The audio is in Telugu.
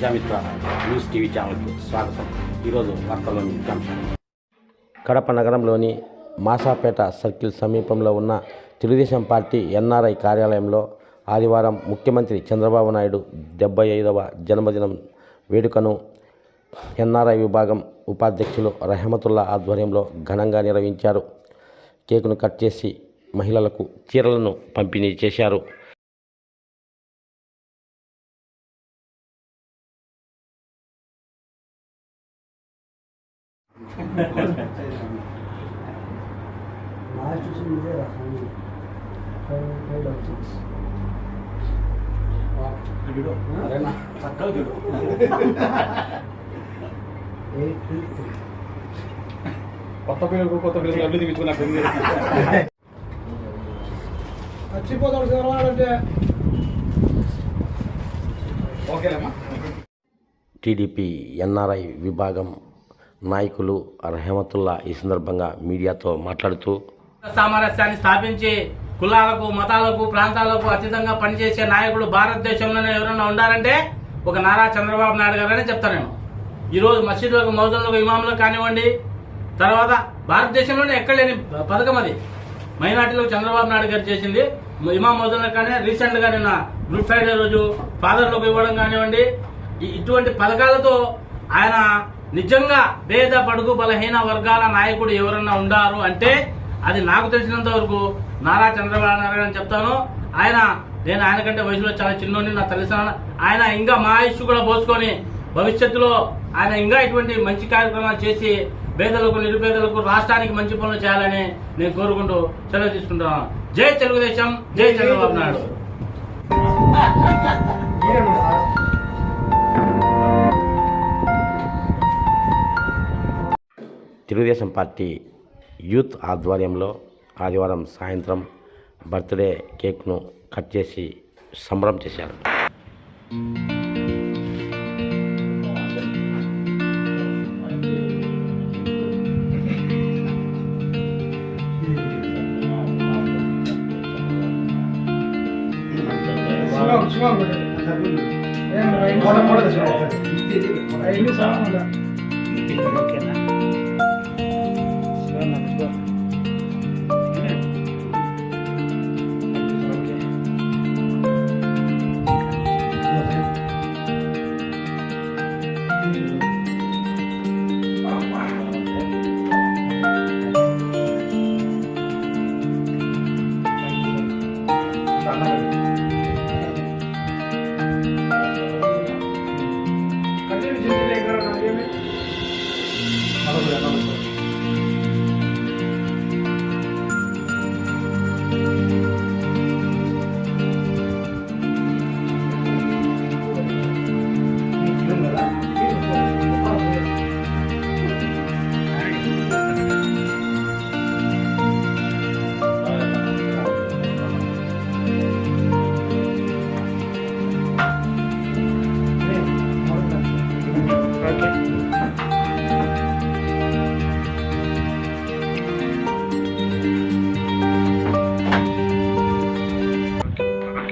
ప్రజామిత్ర న్యూస్ టీవీ ఛానల్కి స్వాగతం. ఈరోజు వార్తల్లోని ముఖ్యాంశాలు కడప నగరంలోని మాసాపేట సర్కిల్ సమీపంలో ఉన్న తెలుగుదేశం పార్టీ ఎన్ఆర్ఐ కార్యాలయంలో ఆదివారం ముఖ్యమంత్రి చంద్రబాబు నాయుడు డెబ్బై ఐదవ జన్మదినం వేడుకను ఎన్ఆర్ఐ విభాగం ఉపాధ్యక్షులు రహమతుల్లా ఆధ్వర్యంలో ఘనంగా నిర్వహించారు. కేకును కట్ చేసి మహిళలకు చీరలను పంపిణీ చేశారు. లాస్ట్ చూసి ఇదే రా ఫైవ్ ఫైవ్ ఫైవ్ సిక్స్ కొత్త పిల్లలకు కొత్త పిల్లలకు అభివృద్ధి తెప్పించుకున్నట్టుంది మర్చిపోతాడు చదవాలంటే టీడీపీ ఎన్ఆర్ఐ విభాగం నాయకులు రహమతుల్లా ఈ సందర్భంగా మీడియాతో మాట్లాడుతూ సామరస్యాన్ని స్థాపించి కులాలకు మతాలకు ప్రాంతాలకు అతీతంగా పనిచేసే నాయకుడు భారతదేశంలోనే ఎవరైనా ఉండాలంటే ఒక నారా చంద్రబాబు నాయుడు గారనే చెప్తాను నేను. ఈరోజు మసీదులకు మౌజులకు ఇమాములకు కానివ్వండి తర్వాత భారతదేశంలోనే ఎక్కడ లేని పథకం అది. మైనార్టీలకు చంద్రబాబు నాయుడు గారు చేసింది. ఇమాం మౌజులకు కానీ రీసెంట్గా నిన్న గుడ్ ఫ్రైడే రోజు ఫాదర్లకు ఇవ్వడం కానివ్వండి ఇటువంటి పథకాలతో ఆయన నిజంగా పేద పడుగు బలహీన వర్గాల నాయకుడు ఎవరన్నా ఉండారు అంటే అది నాకు తెలిసినంత వరకు నారా చంద్రబాబు నాయుడు అని చెప్తాను. ఆయన నేను ఆయన కంటే వయసులో చాలా చిన్నోడిని నాకు తెలిసిన ఆయన ఇంకా మా ఇష్యూ కూడా పోసుకొని భవిష్యత్తులో ఆయన ఇంకా ఇటువంటి మంచి కార్యక్రమాలు చేసి పేదలకు నిరుపేదలకు రాష్ట్రానికి మంచి పనులు చేయాలని నేను కోరుకుంటూ సెలవు తీసుకుంటున్నాను. జై తెలుగుదేశం జై చంద్రబాబు నాయుడు. తెలుగుదేశం పార్టీ యూత్ ఆధ్వర్యంలో ఆదివారం సాయంత్రం బర్త్డే కేక్ను కట్ చేసి సంబరం చేశారు ఓకేనా Gracias.